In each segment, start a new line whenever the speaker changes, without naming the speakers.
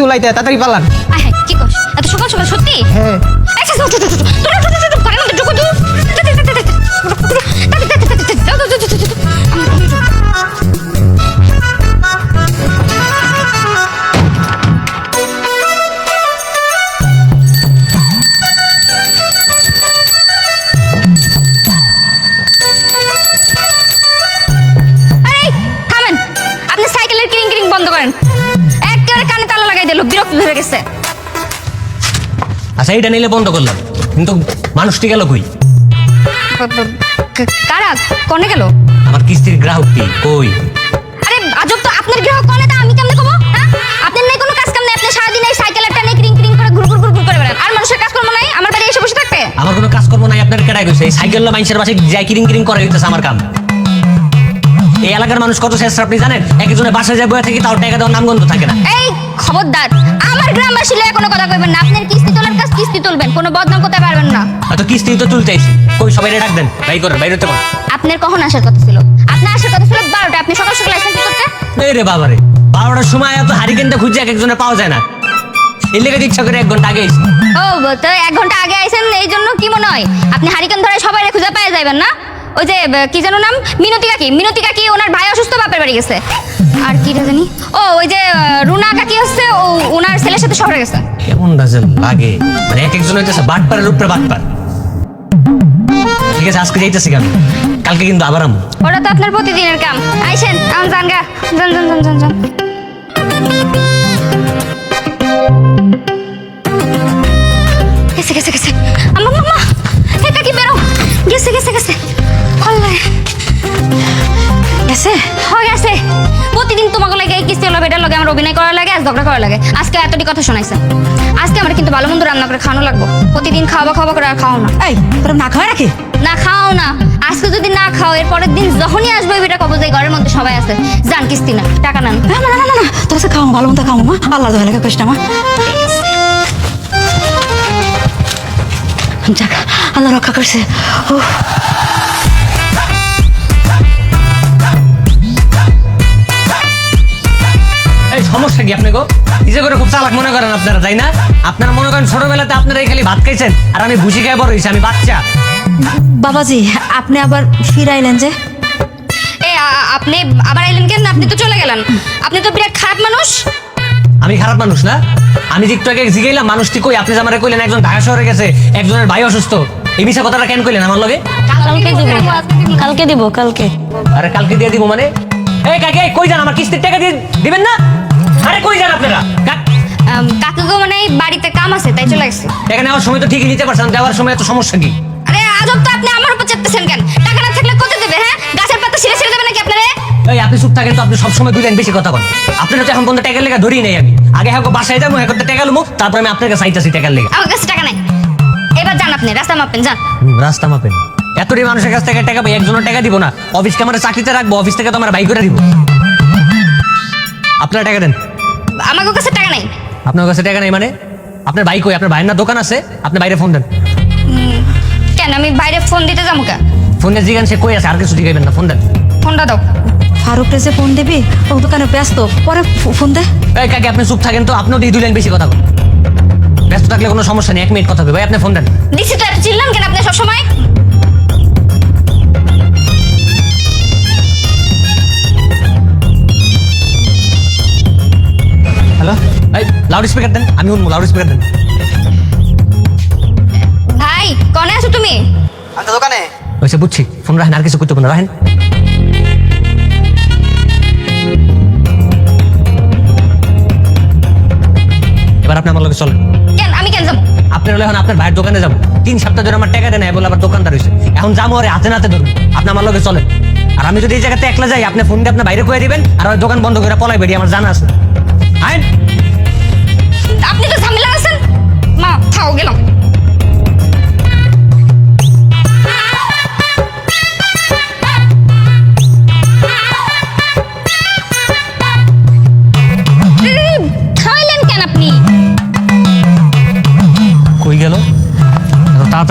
তুলাইতে তাড়াতাড়ি পালান
আয় হায়, কি কস এত সকাল সকাল সত্যি
হ্যাঁ
আচ্ছা আচ্ছা, ওঠো, ওঠো, ওঠো, ওঠো, ওঠো, ওঠো, ওঠো, ঘরের মধ্যে ঢুকো তো। দে, দে, দে, দে, দে, দে, ওঠো, ওঠো, দে, দে, দে, দে, দে, দে, দাও, দিল বিরক্ত ধরে গেছে।
আচ্ছা এইটা নিলে বন্ধ করলাম। কিন্তু মানুষটি গেল কই?
কারা? কনে গেল?
আমার কিস্তির গ্রাহকটি কই?
আরে আজব তো আপনার গ্রাহক কনে তা আমি কেমনে কমো হ্যাঁ? আপনার নাই কোনো কাজ কাম নাই আপনি সারাদিন এই সাইকেলের টানে ক্রিং ক্রিং করে ঘুর ঘুর ঘুর ঘুর করে বেড়ান। আর মানুষের কাজ কর্ম নাই আমার বাড়ি এসে বসে থাকতে
আমার কোনো কাজকর্ম নাই আপনার কেটাই কইছে এই সাইকেল মানুষের বাসায় যাই কিরিং কিরিং করে হইতেছে আমার কাম। এই এলাকার মানুষ কত শেষ আপনি জানেন একজনের বাসায় যায় বয়ে থাকি তাও টাকা দেওয়ার নামগন্ধ থাকে না।
খবরদার। আমার গ্রামবাসী লয়ে কোনো কথা কইবেন না। আপনার কিস্তি তোলার কাজ কিস্তি তুলবেন কোনো বদনাম করতে পারবেন না।
হয়তো কিস্তি তো তুলতে আইছি। কই সবাই ডাক দেন। বাই করেন বাইরে তো
আপনার কখন আসার কথা ছিল? আপনার আসার কথা ছিল বারোটা আপনি সকাল সকাল আসেন কি করতে?
এই রে বাবারে বারোটার সময় এত হারিকেনটা খুঁজে এক একজনে পাওয়া যায় না। এর লেগে ইচ্ছা করে এক ঘণ্টা আগে আইছি।
ও তো এক ঘণ্টা আগে আইছেন এই জন্য কি মনে হয়? আপনি হারিকেন ধরে সবাই খুঁজে পেয়ে যাবেন না? ওই যে কি যেন নাম? মিনতি কাকি। মিনতি কাকি ওনার ভাই অসুস্থ বাপের বাড়ি গেছে। আর কি জানি? ও ওই যে রুনা কাকি হচ্ছে ও ওনার ছেলের সাথে শহরে গেছে।
কেমন রাজেল লাগে। মানে এক একজন হইতেছে বাটপারের উপরে বাটপার ঠিক আছে আজকে যাইতেছি কেন কালকে কিন্তু আবার আমু।
ওটা তো আপনার প্রতিদিনের কাম। আইসেন আম জান গা। জান জান জান জান। লগে আমার অভিনয় করা লাগে আজ ঝগড়া করা লাগে। আজকে এতটি কথা শোনাইছে। আজকে আমার কিন্তু ভালো মন্দ রান্না করে খাওয়ানো লাগবো। প্রতিদিন খাওয়া খাওয়া করে আর খাও না।
এই তোরা না খাওয়া নাকি
না খাও না। আজকে যদি না খাও এর পরের দিন যখনই আসবে বেটা কব যে ঘরের মধ্যে সবাই আছে। যান কিস্তি না টাকা নেন।
না না না না তোর কাছে খাও ভালো মতো খাও মা। আল্লাহ দোয়া লাগে কষ্ট মা। যাক আল্লাহ রক্ষা করছে। ও
সমস্যা কি আপনি গো নিজে করে খুব চালাক মনে করেন আপনারা তাই না? আপনারা মনে করেন ছোটবেলাতে আপনারা এই খালি ভাত খাইছেন আর আমি ভুসি খাই বড় হয়েছি আমি বাচ্চা।
বাবাজি আপনি আবার ফিরাইলেন যে?
এ আ- আপনি আবার আইলেন কেন? আপনি তো চলে গেলেন। আপনি তো বিরাট খারাপ মানুষ।
আমি খারাপ মানুষ না? আমি যে একটু আগে জিগাইলাম মানুষটি কই? আপনি যে আমারে কইলেন একজন ঢাকা শহরে গেছে একজনের ভাই অসুস্থ এই বিষয় কথাটা কেন কইলেন আমার লগে?
কালকে দিব। কালকে দিব কালকে।
আরে কালকে দিয়ে দিব মানে? এই কাকে কই যান? আমার কিস্তির টাকা দিয়ে দিবেন না? আরে কই যান আপনারা? কা-
কাকুগো মানে বাড়িতে কাম আছে তাই চলে গেছে।
টাকা নেওয়ার সময় তো ঠিকই নিতে পারছেন দেওয়ার সময় এত সমস্যা কি?
আরে আজব তো আপনি আমার উপর চেপতেছেন কেন? টাকা না থাকলে কত দেবে হ্যাঁ? গাছের পাতা ছিঁড়ে ছিঁড়ে দেবে নাকি আপনারে?
এই আপনি চুপ থাকেন তো আপনি সবসময় দুই লাইন বেশি কথা বলেন। আপনার তো এখন পর্যন্ত টাকার লেগে ধরি নেই আমি। আগে হ্যাঁ বাসায় যাব হ্যাঁ করতে টাকা লুমো তারপর আমি আপনার কাছে আইতাছি টাকার লেগে।
আমার কাছে টাকা নাই। এবার যান আপনি রাস্তা মাপেন যান।
রাস্তা মাপেন। এতটি মানুষের কাছ থেকে টাকা পাই একজনের টাকা দিব না। অফিসকে আমার চাকরিতে রাখব অফিস থেকে তো আমার বাই করে দিব। আপনার টাকা দেন।
আমার কাছে টাকা নাই।
আপনার কাছে টাকা নেই মানে? আপনার বাইক কই? আপনার ভাইয়ের না দোকান আছে? আপনি বাইরে ফোন দেন।
কেন? আমি বাইরে ফোন দিতে যাব কে?
ফোনে জিগান সে কই আছে? আর কিছু জিগাইবেন না ফোন দেন।
ফোনটা দাও।
ফারুক রেজে ফোন দিবি ও দোকানে ব্যস্ত। পরে ফোন দে।
এই কাকে আপনি চুপ থাকেন তো আপনিও দুই লাইন বেশি কথা বলেন। ব্যস্ত থাকলে কোনো সমস্যা নেই এক মিনিট কথা হবে ভাই আপনি ফোন দেন।
দিছি তো এত চিল্লান কেন আপনি সবসময়?
হ্যালো
এই লাউড স্পিকার দেন আমি শুনব লাউড স্পিকার দেন।
ভাই কনে আছো তুমি?
আচ্ছা দোকানে?
হয়েছে বুঝছি ফোন রাখেন আর কিছু করতে না রাখেন। এবার আপনি আমার লোকে চলেন।
কেন আমি কেন যাব?
আপনার হলে এখন আপনার ভাইয়ের দোকানে যাব। তিন সপ্তাহ ধরে আমার টাকা দেন বলে আবার দোকানদার হয়েছে এখন যাব আরে হাতে নাতে ধরুন আপনি আমার লোকে চলেন। আর আমি যদি এই জায়গাতে একলা যাই আপনি ফোন দিয়ে আপনার বাইরে করে দিবেন আর ওই দোকান বন্ধ করে পলাই বেরিয়ে আমার জানা আছে।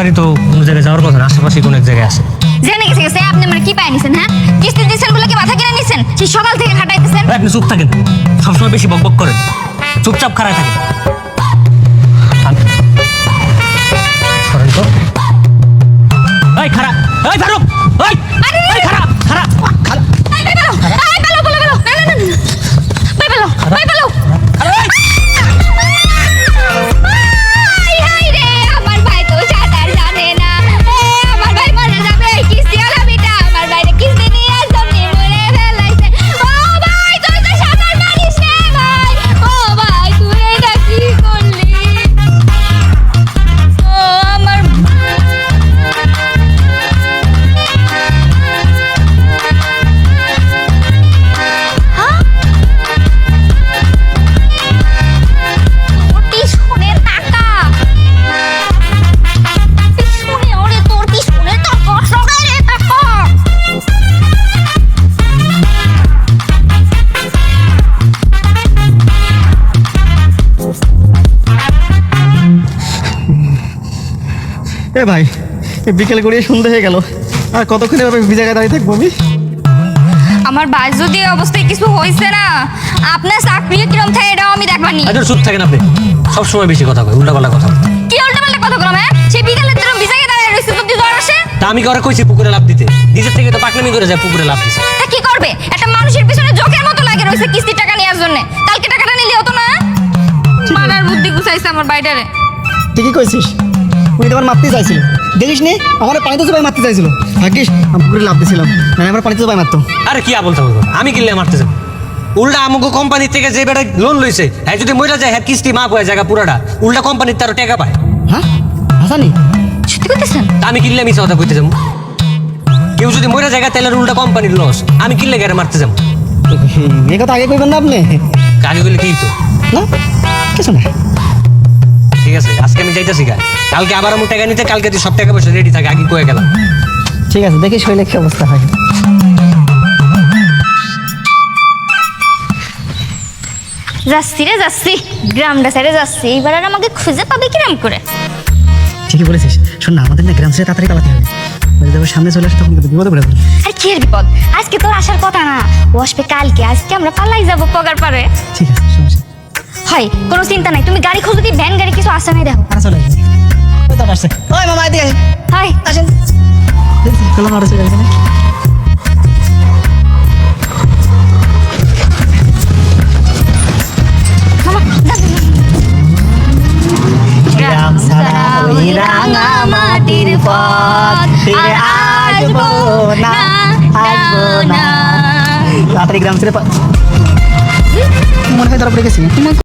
এত তো কোনো জায়গায় যাওয়ার কথা না আশেপাশে কোনো এক জায়গায় আছে
জেনে গেছে গেছে আপনি মানে কি পাই নিছেন হ্যাঁ কিস্তি দিচ্ছেন বলে কি মাথা কিনে নিছেন সেই সকাল থেকে খাটাইতেছেন
আপনি চুপ থাকেন সবসময় বেশি বকবক করেন চুপচাপ খাড়া থাকে সরেন তো এই খাড়া এই ফারুক এই
আরে,
এই খাড়া খাড়া খাড়া
এই, এই, পেল, এই, পেল, পেল, পেল। না, না, না, না। এই, পেল, এই, পেল। এ ভাই
বিকেল গড়িয়ে সন্ধ্যা হয়ে গেল। আর কতক্ষণ এভাবে জায়গায় দাঁড়িয়ে থাকব আমি?
আমার ভাই যদি অবস্থায় কিছু হয়েছে না আপনার চাকরি কিরম থাকে এটাও আমি দেখবানি
চুপ থাকেন আপনি। সবসময় বেশি কথা উল্টাপাল্টা কথা
কি উল্টা পাল্টা কথা হ্যাঁ? সেই বিকালে তোর বিজাকে দাঁড়ায় রয়েছে তোর জ্বর আসে
তা আমি করে কইছি পুকুরে লাভ দিতে। নিজের থেকে তো পাকনামি করে যায় পুকুরে লাভ দিছে
তা কি করবে? একটা মানুষের পিছনে জোকের মতো লাগে রয়েছে কিস্তি টাকা নেওয়ার জন্য। কালকে টাকাটা নিলে হতো না মানার বুদ্ধি গুছাইছে আমার বাইটারে।
ঠিকই কইছিস। উনি তোমার মারতে চাইছিল। দেখিস নি? আমার পানিতে সবাই মারতে চাইছিল। ভাগ্যিস আমি পুকুরে লাভ দিয়েছিলাম না আমার পানিতে সবাই মারতো।
আরে কি বলতে আমি কিনলে মারতে যাব। উল্টা আমাকে কোম্পানি থেকে যে বেটা লোন লইছে হ্যাঁ যদি মইরা যায় হ্যাঁ কিস্তি মাপ হয়ে জায়গা পুরাটা উল্টা কোম্পানির তারও টাকা পায়।
হ্যাঁ? হাসানি?
সত্যি করতেছেন
আমি কিনলে আমি কথা কইতে যাব। কেউ যদি মইরা জায়গা তাহলে উল্টা কোম্পানির লস আমি কিনলে গেলে মারতে যাব।
এ কথা আগে কইবেন না আপনি?
আগে গেলে কি তো
না কিছু না।
ঠিক আছে? আজকে আমি যাইতেছি গা। কালকে আবার আমি টাকা নিতে কালকে তুই সব টাকা পয়সা রেডি থাকে আগে কয়ে গেলাম।
ঠিক আছে দেখি শরীরে কি অবস্থা হয়।
যাচ্ছি রে যাচ্ছি। গ্রামটা সাইডে যাচ্ছি। এইবার আর আমাকে খুঁজে পাবে কিরাম করে?
ঠিকই বলেছিস। শোন না আমাদের না গ্রাম ছেড়ে তাড়াতাড়ি পালাতে হবে। সামনে চলে আসে তখন কিন্তু বিপদে পড়ে
আর কি বিপদ? আজকে তোর আসার কথা না। ও আসবে কালকে আজকে আমরা পালাই যাব পগার পারে।
ঠিক আছে।
হয় কোনো চিন্তা নাই। তুমি গাড়ি খুঁজো কি ভ্যান গাড়ি কিছু আসে নাই। দেখো
চলে ওই মামা এদিকে আসেন। চলে
রাঙা মাটির পথ। আর আসব না আসব না।
তাড়াতাড়ি গ্রাম ছেড়ে মনে হয় তারা পড়ে গেছি